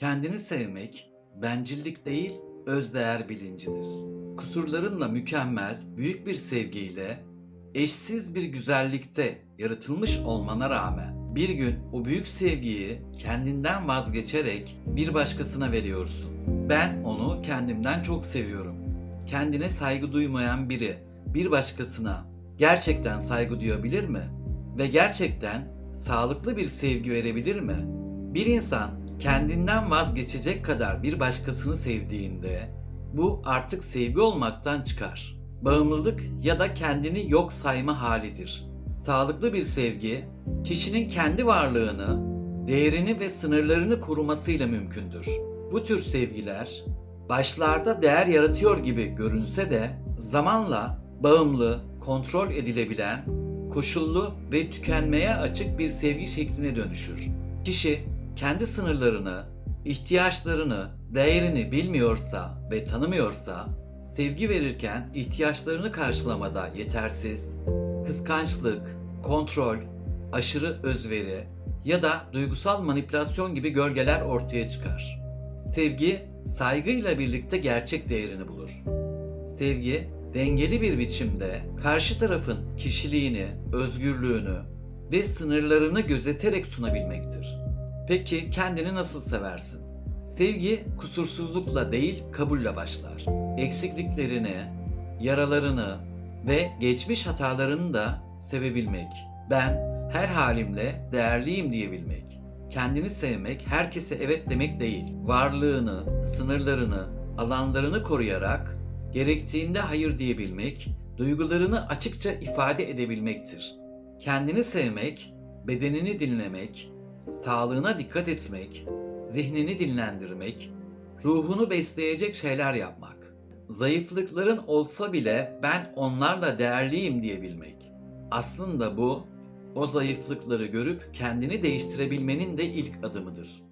Kendini sevmek, bencillik değil, özdeğer bilincidir. Kusurlarınla mükemmel, büyük bir sevgiyle, eşsiz bir güzellikte yaratılmış olmana rağmen bir gün o büyük sevgiyi kendinden vazgeçerek bir başkasına veriyorsun. Ben onu kendimden çok seviyorum. Kendine saygı duymayan biri bir başkasına gerçekten saygı duyabilir mi? Ve gerçekten sağlıklı bir sevgi verebilir mi? Bir insan kendinden vazgeçecek kadar bir başkasını sevdiğinde bu artık sevgi olmaktan çıkar. Bağımlılık ya da kendini yok sayma halidir. Sağlıklı bir sevgi kişinin kendi varlığını, değerini ve sınırlarını korumasıyla mümkündür. Bu tür sevgiler başlarda değer yaratıyor gibi görünse de zamanla bağımlı, kontrol edilebilen, koşullu ve tükenmeye açık bir sevgi şekline dönüşür. Kişi kendi sınırlarını, ihtiyaçlarını, değerini bilmiyorsa ve tanımıyorsa, sevgi verirken ihtiyaçlarını karşılamada yetersiz, kıskançlık, kontrol, aşırı özveri ya da duygusal manipülasyon gibi gölgeler ortaya çıkar. Sevgi, saygıyla birlikte gerçek değerini bulur. Sevgi, dengeli bir biçimde karşı tarafın kişiliğini, özgürlüğünü ve sınırlarını gözeterek sunabilmektir. Peki kendini nasıl seversin? Sevgi kusursuzlukla değil kabulle başlar. Eksikliklerini, yaralarını ve geçmiş hatalarını da sevebilmek. Ben her halimle değerliyim diyebilmek. Kendini sevmek herkese evet demek değil. Varlığını, sınırlarını, alanlarını koruyarak gerektiğinde hayır diyebilmek, duygularını açıkça ifade edebilmektir. Kendini sevmek, bedenini dinlemek, sağlığına dikkat etmek, zihnini dinlendirmek, ruhunu besleyecek şeyler yapmak. Zayıflıkların olsa bile ben onlarla değerliyim diyebilmek. Aslında bu o zayıflıkları görüp kendini değiştirebilmenin de ilk adımıdır.